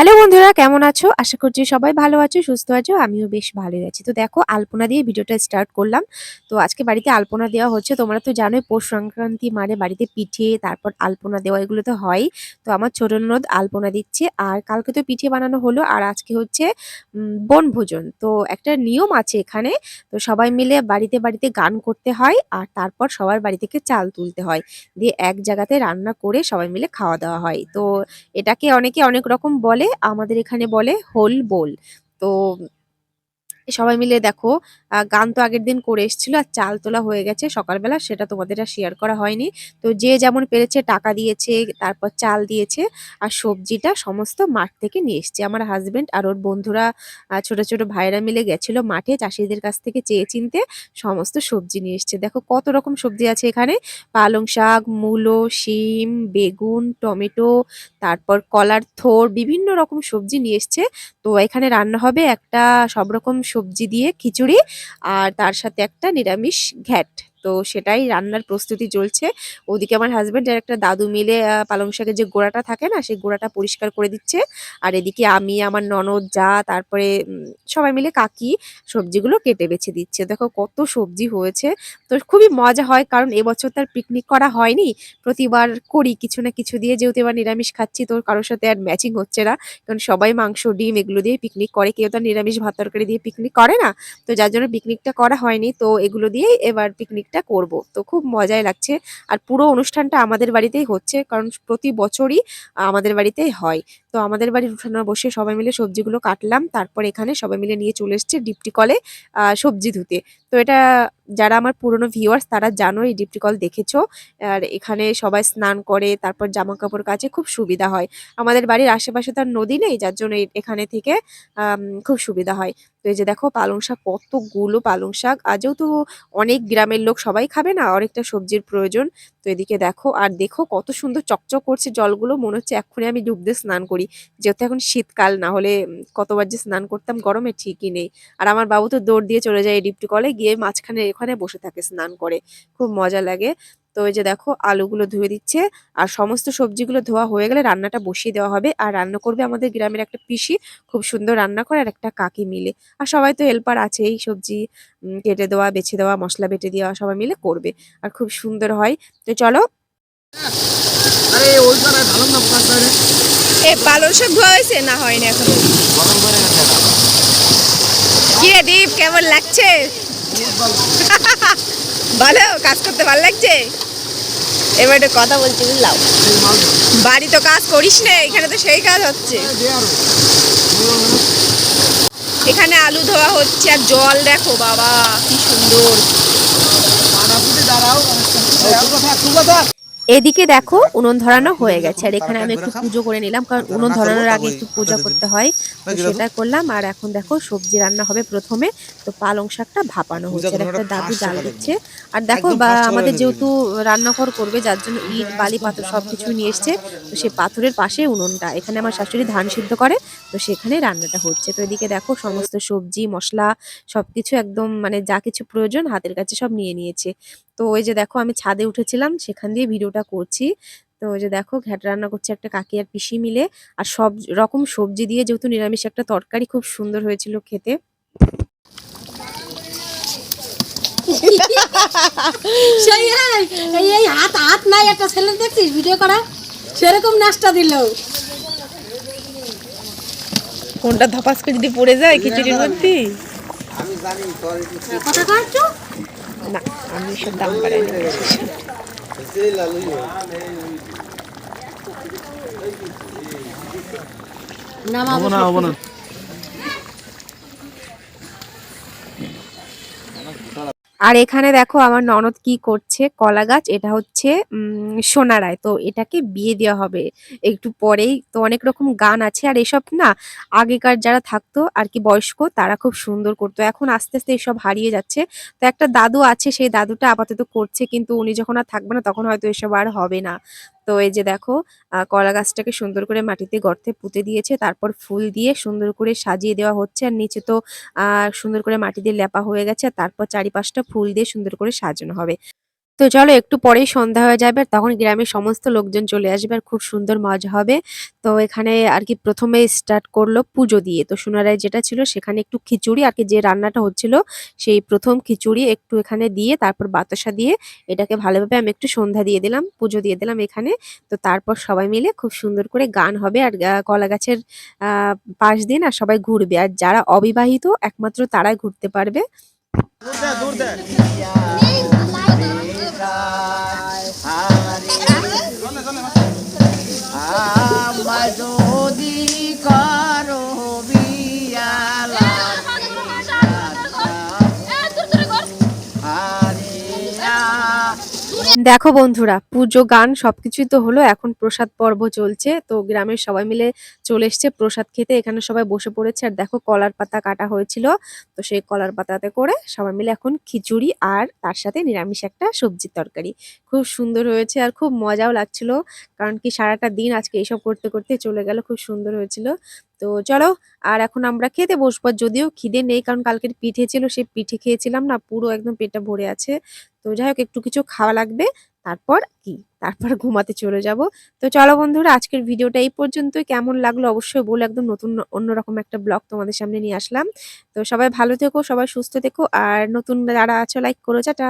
Hello বন্ধুরা, কেমন আছো? আশা করছি সবাই ভালো আছো, সুস্থ আছো, আমিও বেশ ভালোই আছি। তো দেখো, আলপনা দিয়ে ভিডিওটা স্টার্ট করলাম। তো আজকে বাড়িতে আলপনা দেওয়া হচ্ছে, তোমরা তো জানোই পৌষ সংক্রান্তি মানে বাড়িতে পিঠে, তারপর আলপনা দেওয়া এগুলো তো হয়। তো আমার ছোট নদ আলপনা দিচ্ছে, আর কালকে তো পিঠে বানানো হলো, আর আজকে হচ্ছে বনভোজন তো একটা নিয়ম আছে এখানে, তো সবাই মিলে বাড়িতে বাড়িতে গান করতে হয়, আর তারপর সবার বাড়ি থেকে চাল তুলতে হয়। দিয়ে এক জায়গাতে রান্না করে সবাই মিলে খাওয়া দাওয়া হয়। তো এটাকে অনেকে অনেক রকম বলে আমাদের এখানে বলে হোল বোল। তো সবাই মিলে দেখো গান তো আগের দিন করে এসেছিল আর চাল তোলা হয়ে গেছে। সকালবেলা সেটা তোমাদের আর শেয়ার করা হয়নি। তো যে যেমন পেরেছে টাকা দিয়েছে, তারপর চাল দিয়েছে আর সবজিটা সমস্ত মাঠ থেকে নিয়ে এসছে। আমার হাজব্যান্ড আর ওর বন্ধুরা ছোট ছোট ভাইরা মিলে গেছিল মাঠে চাষিদের কাছ থেকে চেয়ে চিনতে সমস্ত সবজি নিয়ে এসছে। দেখো কত রকম সবজি আছে এখানে। পালং শাক, মূলো, শিম, বেগুন, টমেটো, তারপর কলার থোর, বিভিন্ন রকম সবজি নিয়ে এসছে। তো এখানে রান্না হবে একটা সব রকম সবজি দিয়ে খিচুড়ি আর তার সাথে একটা নিরামিষ ঘ্যাট। তো সেটাই রান্নার প্রস্তুতি চলছে। ওদিকে আমার হাজবেন্ড আর একটা দাদু মিলে পালং শাকের যে গোড়াটা থাকে না, সেই গোড়াটা পরিষ্কার করে দিচ্ছে। আর এদিকে আমি, আমার ননদ, যা, তারপরে সবাই মিলে কাকি সবজিগুলো কেটে বেছে দিচ্ছে। দেখো কত সবজি হয়েছে। তো খুবই মজা হয়, কারণ এবছর তার পিকনিক করা হয়নি। প্রতিবার করি, কিছু না কিছু দিয়ে যেহেতু এবার নিরামিষ খাচ্ছি, তো কারোর সাথে আর ম্যাচিং হচ্ছে না। কারণ সবাই মাংস, ডিম এগুলো দিয়ে পিকনিক করে, কেউ তো আর নিরামিষ ভাত তরকারি দিয়ে পিকনিক করে না। তো যার জন্য পিকনিকটা করা হয়নি, তো এগুলো দিয়েই এবার পিকনিকটা করব। তো খুব মজাই লাগছে। আর পুরো অনুষ্ঠানটা আমাদের বাড়িতেই হচ্ছে, কারণ প্রতি বছরই আমাদের বাড়িতেই হয়। তো আমাদের বাড়ির উঠানে বসে সবাই মিলে সবজিগুলো কাটলাম। তারপর এখানে সবাই মিলে নিয়ে চলে এসছে ডিপটি কলে সবজি ধুতে। তো এটা যারা আমার পুরনো ভিউয়ার্স তারা জানো, এই ডিপটি কল দেখেছ। আর এখানে সবাই স্নান করে, তারপর জামা কাপড় কাচে খুব সুবিধা হয়। আমাদের বাড়ির আশেপাশে তো আর নদী নেই, যার জন্য এখানে থেকে খুব সুবিধা হয়। তো এই যে দেখো পালং শাক, কতগুলো পালং শাক। আর যেহেতু অনেক গ্রামের লোক সবাই খাবে না, অনেকটা সবজির প্রয়োজন। তো এদিকে দেখো, আর দেখো কত সুন্দর চকচক করছে জলগুলো। মনে হচ্ছে এক্ষুনি আমি ডুব দিয়ে স্নান করি। যেহেতু এখন শীতকাল, না হলে কতবার যে স্নান করতাম গরমে ঠিকই নেই। আর আমার বাবু তো দৌড় দিয়ে চলে যায় এই ডিপটি কলে, গিয়ে মাঝখানে এখানে বসে থাকে স্নান করে। খুব মজা লাগে। তো এই যে দেখো আলুগুলো ধুয়ে দিচ্ছে আর সমস্ত সবজিগুলো ধোয়া হয়ে গেলে রান্নাটা বসিয়ে দেওয়া হবে। আর রান্না করবে আমাদের গ্রামের একটা পিসি খুব সুন্দর রান্না করে আর একটা কাকি মিলে। আর সবাই তো হেল্পার আছেই সবজি কেটে দেওয়া বেছে দেওয়া মশলা বেটে দেওয়া সবাই মিলে করবে। আর খুব সুন্দর হয়। তো চলো। আরে ওইখানে ঢালুন না পোকার বাইরে এ পালং শাক ধোয়া হয়েছে? না হয়নি এখন। করে দীপ কেমন লাগছে? ভালো, কাজ করতে ভালো লাগছে? এবার একটা কথা বলছি, বুঝলাম? বাড়ি তো কাজ করিস না, এখানে তো সেই কাজ হচ্ছে। এখানে আলু ধোয়া হচ্ছে, আর জল দেখো, বাবা, কি সুন্দর। দাঁড়াও এদিকে দেখো উনুন ধরানো হয়ে গেছে। আর এখানে আমি একটু পুজো করে নিলাম কারণ উনুন ধরানোর আগে একটু পূজা করতে হয় সেটা করলাম। আর এখন দেখো সবজি রান্না হবে প্রথমে। তো পালং শাকটা ভাপানো হচ্ছে আর একটা দাদু জাল দিচ্ছে। আর দেখো বা আমাদের যেহেতু রান্নাঘর করবে যার জন্য ইট বালি পাথর সবকিছু নিয়ে এসছে তো সেই পাথরের পাশে উনুনটা। এখানে আমার শাশুড়ি ধান সিদ্ধ করে তো সেখানে রান্নাটা হচ্ছে। তো এদিকে দেখো সমস্ত সবজি মশলা সবকিছু একদম মানে যা কিছু প্রয়োজন হাতের কাছে সব নিয়ে নিয়েছে। তো ওই যে দেখো আমি ছাদে উঠেছিলাম সেখান দিয়ে ভিডিওটা করছি। তো ওই যে দেখো ঘ্যাট রান্না করছে একটা কাকি আর পিসি মিলে। আর সব রকম সবজি দিয়ে যেহেতু নিরামিষ একটা তরকারি খুব সুন্দর হয়েছিল খেতে। সেই এই এই এই হাত হাত নাই একটা ছেলে দেখছিস ভিডিও করা? সেরকম দিল। কোনটা ধপাস করে যদি পড়ে যায় খিচুড়ির মধ্যে? আমি জানি তোর একটু? কথা কাটছো না আমি সব দাম বাড়াই না হব না আর এখানে দেখো আমার ননদ কি করছে? কলা গাছ, এটা হচ্ছে সোনারায় তো এটাকে বিয়ে দেওয়া হবে। একটু পরেই তো অনেক রকম গান আছে। আর এসব না আগেকার যারা থাকতো আর কি বয়স্ক, তারা খুব সুন্দর করতো। এখন আস্তে আস্তে এসব হারিয়ে যাচ্ছে। তো একটা দাদু আছে, সেই দাদুটা আপাতত করছে। কিন্তু উনি যখন আর থাকবে না, তখন হয়তো এসব আর হবে না। তো এই যে দেখো কলা গাছটাকে সুন্দর করে মাটিতে গর্তে পুঁতে দিয়েছে, তারপর ফুল দিয়ে সুন্দর করে সাজিয়ে দেওয়া হচ্ছে, আর নিচে তো সুন্দর করে মাটি দিয়ে লেপা হয়ে গেছে, আর তারপর চারিপাশটা ফুল দিয়ে সুন্দর করে সাজানো হবে। তো চলো একটু পরেই সন্ধ্যা হয়ে যাবে তখন গ্রামের সমস্ত লোকজন চলে আসবে আর খুব সুন্দর মজা হবে। তো এখানে আর কি প্রথমে স্টার্ট করল পুজো দিয়ে। তো সোনারায় যেটা ছিল সেখানে একটু খিচুড়ি আর কি যে রান্নাটা হচ্ছিল সেই প্রথম খিচুড়ি একটু এখানে দিয়ে তারপর বাতাসা দিয়ে এটাকে ভালোভাবে আমি একটু সন্ধ্যা দিয়ে দিলাম পুজো দিয়ে দিলাম এখানে। তো তারপর সবাই মিলে খুব সুন্দর করে গান হবে আর কলা গাছের আহ, পাশ দিয়ে না সবাই ঘুরবে। আর যারা অবিবাহিত একমাত্র তারাই ঘুরতে পারবে। দেখো বন্ধুরা, পুজো, গান সবকিছুই তো হলো, এখন প্রসাদ পর্ব চলছে, তো গ্রামের সবাই মিলে চলে এসছে প্রসাদ খেতে, এখানে সবাই বসে পড়েছে, আর দেখো কলার পাতা কাটা হয়েছিল, তো সেই কলার পাতাতে করে সবাই মিলে এখন খিচুড়ি আর তার সাথে নিরামিষ একটা সবজির তরকারি। খুব সুন্দর হয়েছে আর খুব মজাও লাগছিল, কারণ কি সারাটা দিন আজকে এইসব করতে করতে চলে গেল, খুব সুন্দর হয়েছিল। তো চলো, আর এখন আমরা খেতে বসবো, যদিও খিদে নেই, কারণ কালকের পিঠে ছিল, সেই পিঠে খেয়েছিলাম না, পুরো একদম পেটটা ভরে আছে। তো যাই হোক একটু কিছু খাওয়া লাগবে, তারপর কি? তারপর ঘুমাতে চলে যাব। তো চলো বন্ধুরা, আজকের ভিডিওটা এই পর্যন্তই। কেমন লাগল অবশ্যই বলে একদম নতুন অন্যরকম একটা ব্লগ তোমাদের সামনে নিয়ে আসলাম। তো সবাই ভালো থেকো, সবাই সুস্থ থেকো, আর নতুন যারা আছো লাইক করো চাটা